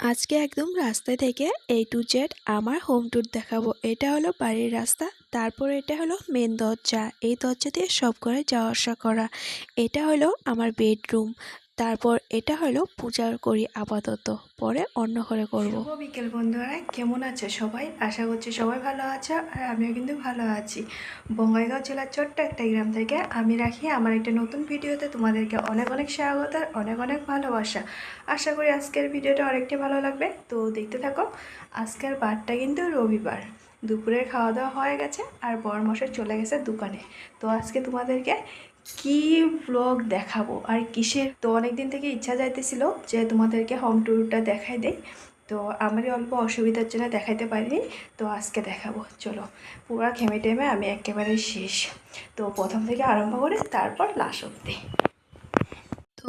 আজকে একদম রাস্তা থেকে এ টু জেড আমার হোম ট্যুর দেখাবো। এটা হলো বাড়ির রাস্তা, তারপর এটা হলো মেন দরজা। এই দরজা দিয়ে সব করে যাওয়া আসা করা। এটা হলো আমার বেডরুম তারপর এটা হলো পূজা করি আপাতত। পরে অন্য ঘরে করব। বিকেল বন্ধুরা, কেমন আছে সবাই? আশা করছি সবাই ভালো আছে আর আমিও কিন্তু ভালো আছি। বঙ্গাইগাঁও জেলার ছোট্ট একটা গ্রাম থেকে আমি রাখি। আমার একটা নতুন ভিডিওতে তোমাদেরকে অনেক অনেক স্বাগত আর অনেক অনেক ভালোবাসা। আশা করি আজকের ভিডিওটা অনেকটাই ভালো লাগবে। তো দেখতে থাকো, আজকের বারটা কিন্তু রবিবার। দুপুরের খাওয়া দাওয়া হয়ে গেছে আর বরমশাই চলে গেছে দোকানে। তো আজকে তোমাদেরকে কি ব্লগ দেখাবো? আর কিসের? তো অনেক দিন থেকে ইচ্ছা যাইতেছিল যে তোমাদেরকে হোম ট্যুরটা দেখাই দেয় তো আমারই অল্প অসুবিধার জন্য দেখাইতে পারিনি। তো আজকে দেখাবো। চলো, পুরো ঘেমে টেমে আমি একেবারে শেষ। তো প্রথম থেকে আরম্ভ করে তারপর লাস্ট অব্দি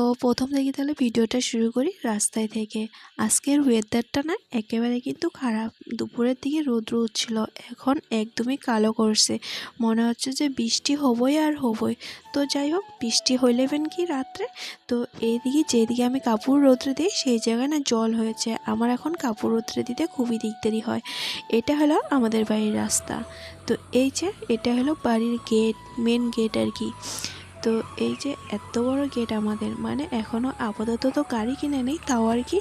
তো প্রথম থেকে তাহলে ভিডিওটা শুরু করি রাস্তায় থেকে। আজকের ওয়েদারটা না একেবারে কিন্তু খারাপ। দুপুরের দিকে রৌদ্র উঠছিল, এখন একদমই কালো করছে। মনে হচ্ছে যে বৃষ্টি হবই আর হবই। তো যাই হোক, বৃষ্টি হইলেবেন কি রাত্রে? তো এইদিকে যেদিকে আমি কাপড় রৌদ্রে দিই, সেই জায়গায় না জল হয়েছে। আমার এখন কাপড় রোদ্রে দিতে খুবই দিকদারি হয়। এটা হলো আমাদের বাড়ির রাস্তা। তো এই যে, এটা হলো বাড়ির গেট মেন গেট আর কি। তো এই যে এত বড় গেট আমাদের মানে এখনও আপাতত তো গাড়ি কিনে নেই, তাও আর কি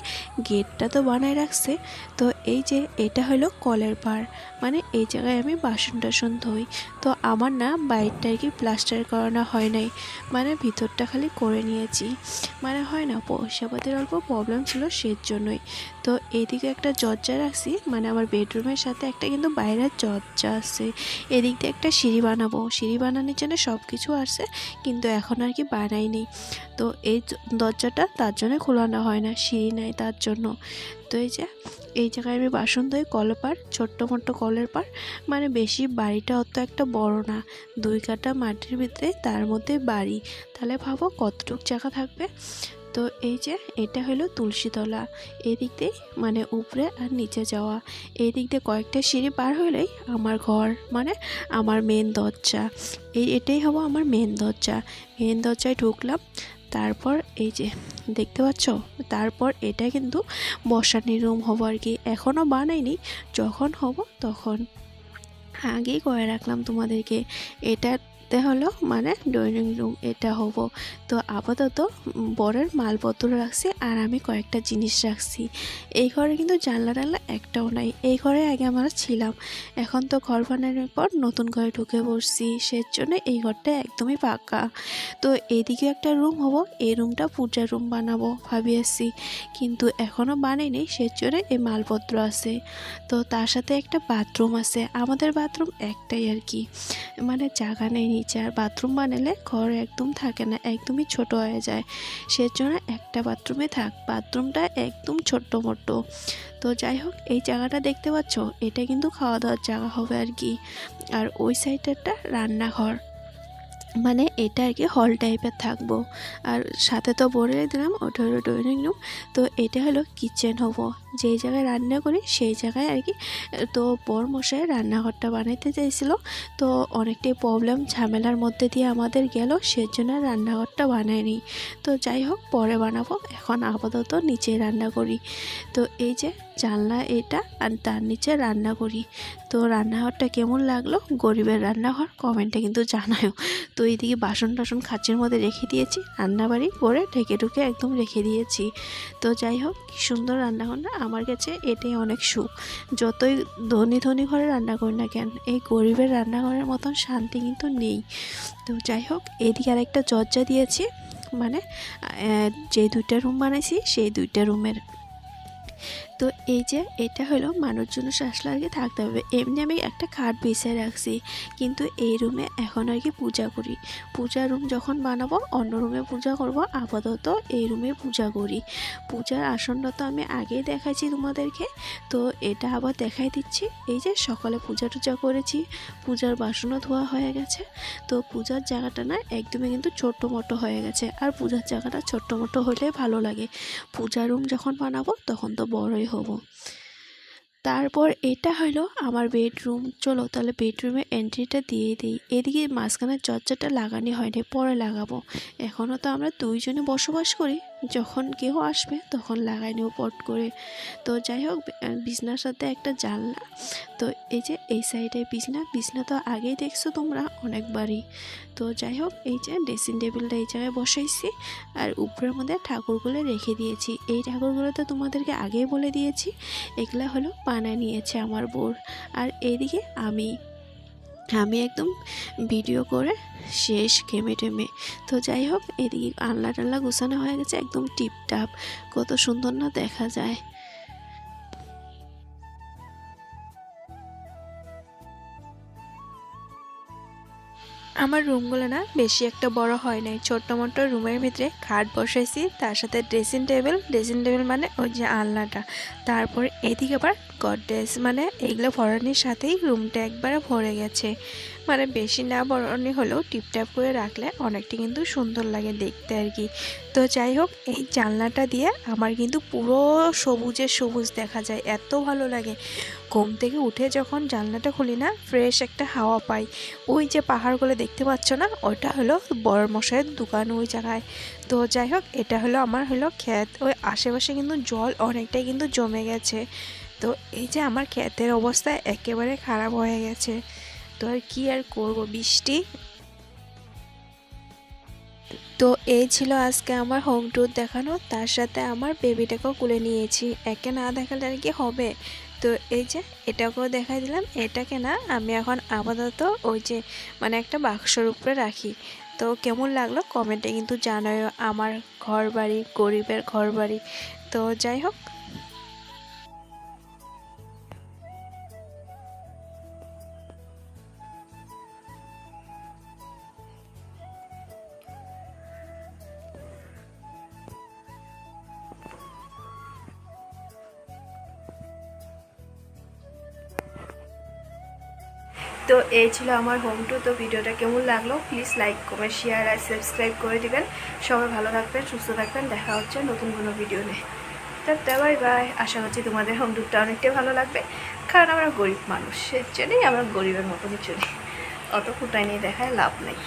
গেটটা তো বানায় রাখছে। তো এই যে এটা হলো কলের পার মানে এই জায়গায় আমি বাসন টাসন ধুই। তো আমার না বাইরটা আর কি প্লাস্টার করানো হয় নাই মানে ভিতরটা খালি করে নিয়েছি। মানে হয় না, পয়সাপাতির অল্প প্রবলেম ছিল সের জন্যই তো এদিকে একটা দরজা রাখছি মানে আমার বেডরুমের সাথে একটা কিন্তু বাইরের দরজা আছে। এদিক দিয়ে একটা সিঁড়ি বানাবো, সিঁড়ি বানানোর জন্য সব কিছু আসছে কিন্তু এখন আর কি বানাইনি তো এই দরজাটা তার জন্য খোলানো হয় না, সিঁড়ি নাই তার জন্য। তো এই যে, এই জায়গায় আমি বাসন ধুই কলের পার ছোট্ট মোট্ট কলের পার মানে বেশি বাড়িটা অত একটা বড় না। দুই কাটা মাটির ভিতরে তার মধ্যে বাড়ি। তাহলে ভাবো কতটুক জায়গা থাকবে? তো এই যে এটা হলো তুলসীতলা এদিক দিয়ে মানে উপরে আর নিচে যাওয়া। এই দিক দিয়ে কয়েকটা সিঁড়ি পার হলেই আমার ঘর মানে আমার মেন দরজা। এই এটাই হব আমার মেন দরজা। মেন দরজায় ঢুকলাম, তারপর এই যে দেখতে পাচ্ছ? তারপর এটা কিন্তু বসানির রুম হব আর কি। এখনও বানাইনি, যখন হব তখন। আগেই করে রাখলাম তোমাদেরকে। এটাতে হলো মানে ড্রয়িং রুম এটা হব। তো আপাতত বরের মালপত্র রাখছি আর আমি কয়েকটা জিনিস রাখছি। এই ঘরে কিন্তু জানলা টানলা একটাও নাই। এই ঘরে আগে আমরা ছিলাম। এখন তো ঘর বানানোর পর নতুন ঘরে ঢুকে পড়ছি। সের জন্য এই ঘরটা একদমই পাকা তো এদিকে একটা রুম হব। এই রুমটা পূজার রুম বানাবো ভাবিয়েছি। কিন্তু এখনও বানাইনি সের জন্য এই মালপত্র আছে। তো তার সাথে একটা বাথরুম আছে। আমাদের বাথরুম একটাই আর কি। মানে জায়গা নেই নিচে আর বাথরুম বানালে ঘর একদম থাকে না, একদমই ছোট হয়ে যায়। সেজন্য একটা বাথরুমে থাক, বাথরুমটা একদম ছোট্ট মোটো তো যাই হোক, এই জায়গাটা দেখতে পাচ্ছ? এটা কিন্তু খাওয়া দাওয়ার জায়গা হবে আর কি। আর ওই সাইডেরটা রান্নাঘর। মানে এটা আর কি হল টাইপের থাকব। আর সাথে তো বলে দিলাম, ওটা হলো রুম তো এটা হলো কিচেন হব। যেই জায়গায় রান্না করি, সেই জায়গায় আর কি তো বর মশাই রান্নাঘরটা বানাইতে চাইছিল। তো অনেকটাই প্রবলেম ঝামেলার মধ্যে দিয়ে আমাদের গেল, সেজন্য রান্নাঘরটা বানায়নি তো যাই হোক, পরে বানাবো, এখন আপাতত নিচে রান্না করি। তো এই যে জানলা এটা, আর তার নিচে রান্না করি। তো রান্নাঘরটা কেমন লাগল? গরিবের রান্নাঘর কমেন্টে কিন্তু জানায়ও। তো এইদিকে বাসন টাসন খাঁচির মধ্যে রেখে দিয়েছি, রান্নাবাড়ি করে ঢেকে ঢুকে একদম রেখে দিয়েছি। তো যাই হোক, কি সুন্দর রান্নাঘর না? আমার কাছে এটাই অনেক সুখ। যতই ধনী ধনী ঘরে রান্না করি না কেন, এই গরিবের রান্নাঘরের মতন শান্তি কিন্তু নেই। তো যাই হোক, এদিকে আরেকটা দরজা দিয়েছি। মানে যে দুইটা রুম বানাইছি, সেই দুইটা রুমের তো এই যে এটা হলো মানুষজন আসলে আর কি থাকতে হবে। এমনি আমি একটা খাট বিছিয়ে রাখছি। কিন্তু এই রুমে এখন আর কি পূজা করি। পূজা রুম যখন বানাবো, অন্য রুমে পূজা করব। আপাতত এই রুমে পূজা করি। পূজার আসনটা তো আমি আগেই দেখাইছি তোমাদেরকে। তো এটা আবার দেখাই দিচ্ছি। এই যে সকালে পূজা টুজা করেছি। পূজার বাসনও ধোয়া হয়ে গেছে। তো পূজার জায়গাটা না একদমই কিন্তু ছোট্ট মোটো হয়ে গেছে। আর পূজার জায়গাটা ছোট্ট মোটো হলে ভালো লাগে। পূজা রুম যখন বানাবো, তখন তো বড়ই হব। তারপর এটা হলো আমার বেডরুম চলো তাহলে বেডরুমে এন্ট্রিটা দিয়ে দিই। এদিকে মাঝখানে চর্চাটা লাগানি হয়নি, পরে লাগাবো। এখনও তো আমরা দুইজনে বসবাস করি। যখন কেউ আসবে তখন লাগাই নেব পট করে। তো যাই হোক বিছনার সাথে একটা জানলা। তো এই যে এই সাইডে বিছনা বিছনা তো আগেই দেখছ তোমরা অনেকবারই। তো যাই হোক, এই যে ড্রেসিং টেবিলটা এই জায়গায় বসাইছি আর উপরের মধ্যে ঠাকুরগুলো রেখে দিয়েছি। এই ঠাকুরগুলো তো তোমাদেরকে আগেই বলে দিয়েছি, এগুলা হলো পানা নিয়েছে আমার বোর। আর এইদিকে আমি আমি একদম ভিডিও করে শেষ ঘেমে টেমে। তো যাই হোক, এদিকে আনলা টাল্লা গুছানো হয়ে গেছে, একদম টিপটাপ। কত সুন্দর না দেখা যায়। আমার রুমগুলো না বেশি একটা বড় হয় নাই। ছোট্ট মোট্ট রুমের ভিতরে খাট বসাইছি, তার সাথে ড্রেসিং টেবিল ড্রেসিং টেবিল মানে ওই যে আলনাটা। তারপর এদিকে আবার গডরেজ মানে এইগুলো ভরানির সাথেই রুমটা একবারে ভরে গেছে। মানে বেশি না বরণি হলেও টিপটাপ করে রাখলে অনেকটা কিন্তু সুন্দর লাগে দেখতে আর কি। তো যাই হোক, এই জানলাটা দিয়ে আমার কিন্তু পুরো সবুজে সবুজ দেখা যায়, এত ভালো লাগে। ঘুম থেকে উঠে যখন জানলাটা খুলি না, ফ্রেশ একটা হাওয়া পাই। ওই যে পাহাড়গুলো দেখতে পাচ্ছ না, ওটা হলো বড় মশাইয়ের দোকান ওই জায়গায়। তো যাই হোক, এটা হলো, আমার হলো ক্ষেত। ওই আশেপাশে কিন্তু জল অনেকটাই কিন্তু জমে গেছে। তো এই যে আমার ক্ষেতের অবস্থা একেবারে খারাপ হয়ে গেছে। তো আর কি আর করব, বৃষ্টি? তো এই ছিল আজকে আমার হোম ট্যুর দেখানো। তার সাথে আমার বেবিটাকেও কুলে নিয়েছি। একে না দেখালে আর কি হবে? তো এই যে এটাকেও দেখাই দিলাম। এটাকে না আমি এখন আপাতত ওই যে মানে একটা বাক্সর উপরে রাখি। তো কেমন লাগল কমেন্টে কিন্তু জানাও আমার ঘর বাড়ি গরিবের ঘর বাড়ি তো যাই হোক তো এই ছিল আমার হোম টু তো ভিডিওটা কেমন লাগল প্লিজ লাইক কমেন্ট শেয়ার আর সাবস্ক্রাইব করে দিবেন। সবাই ভালো থাকবেন, সুস্থ থাকবেন, দেখা হচ্ছে নতুন কোনো ভিডিও নিয়ে। তা বাই বাই আশা করছি তোমাদের হোম টুরটা অনেকটাই ভালো লাগবে। কারণ আমরা গরিব মানুষ এর জন্যই আমরা গরিবের মতনই চলি। অত ফুটাই নিয়ে দেখায় লাভ নেই।